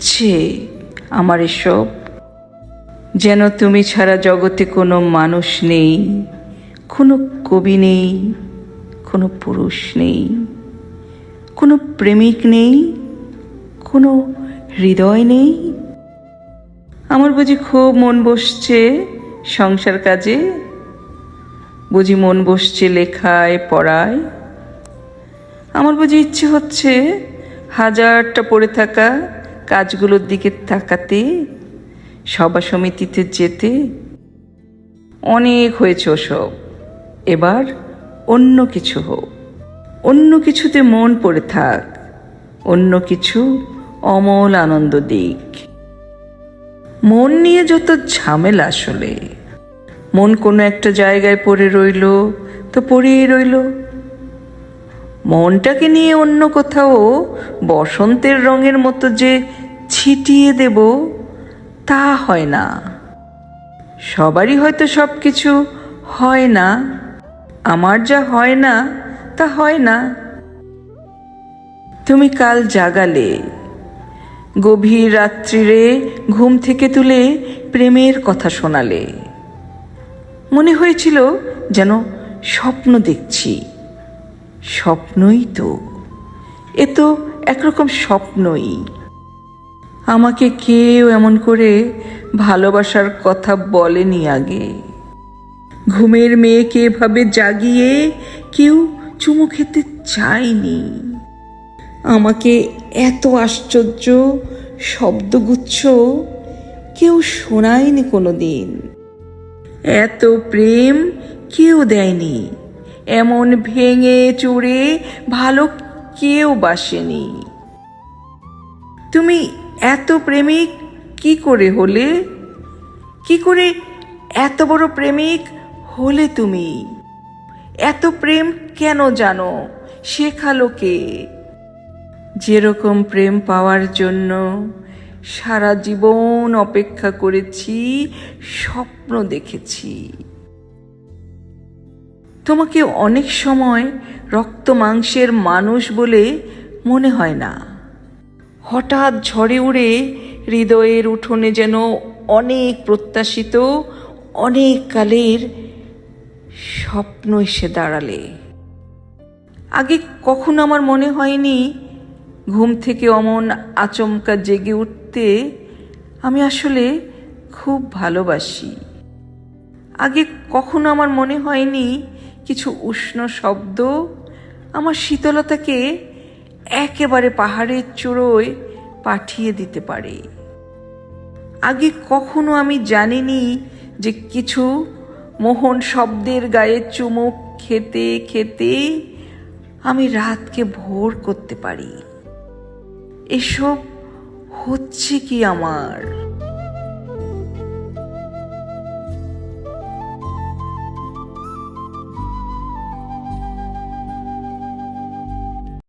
হচ্ছে আমার এসব। যেন তুমি ছাড়া জগতে কোনো মানুষ নেই, কোনো কবি নেই, কোনো পুরুষ নেই, কোনো প্রেমিক নেই, কোনো হৃদয় নেই। আমার বুঝি খুব মন বসছে সংসার কাজে, বুঝি মন বসছে লেখায়, পড়ায়। আমার বুঝি ইচ্ছে হচ্ছে হাজারটা পড়ে থাকা কাজগুলোর দিকে তাকাতে, সভা সমিতিতে যেতে। অনেক হয়েছে ওসব। এবার অন্য কিছু হোক। অন্য কিছুতে মন পড়ে থাক। অন্য কিছু অমল আনন্দ দিক। মন নিয়ে যত ঝামেলা আসলে, মন কোনো একটা জায়গায় পড়ে রইল, তো পড়েই রইল। মনটাকে নিয়ে অন্য কোথাও বসন্তের রঙের মতো যে ছিটিয়ে দেব, তা হয় না। সবারই হয়তো সব কিছু হয় না। আমার যা হয় না, তা হয় না। তুমি কাল জাগালে, গভীর রাত্রিরে ঘুম থেকে তুলে প্রেমের কথা শোনালে। মনে হয়েছিল যেন স্বপ্ন দেখছি। স্বপ্নই তো, এ তো একরকম স্বপ্নই। আমাকে কেউ এমন করে ভালোবাসার কথা বলেনি আগে। ঘুমের মেয়েকে এভাবে জাগিয়ে কেউ চুমু খেতে চায়নি। আমাকে এত আশ্চর্য শব্দগুচ্ছ কেউ শোনায়নি কোনো দিন এত প্রেম কেউ দেয়নি। এমন ভেঙে চুড়ে ভালো কেউ বাসেনি। তুমি এত প্রেমিক কি করে হলে? কি করে এত বড় প্রেমিক হলে তুমি? এত প্রেম কেন জানো শেখালো কে? যেরকম প্রেম পাওয়ার জন্য সারা জীবন অপেক্ষা করেছি, স্বপ্ন দেখেছি। তোমাকে অনেক সময় রক্ত মাংসের মানুষ বলে মনে হয় না। হঠাৎ ঝড়ে উড়ে হৃদয়ের উঠোনে যেন অনেক প্রত্যাশিত, অনেক কালের স্বপ্ন এসে দাঁড়ালে। আগে কখনো আমার মনে হয়নি ঘুম থেকে অমন আচমকা জেগে উঠতে আমি আসলে খুব ভালোবাসি। আগে কখনো আমার মনে হয়নি কিছু উষ্ণ শব্দ, আমার শীতলতাকে একেবারে পাহাড়ের চূড়োয় পাঠিয়ে দিতে পারে। আগে কখনো আমি জানিনি যে কিছু মোহন শব্দের গায়ে চুমুক খেতে খেতে আমি রাতকে ভোর করতে পারি। এসব হচ্ছে কি আমার?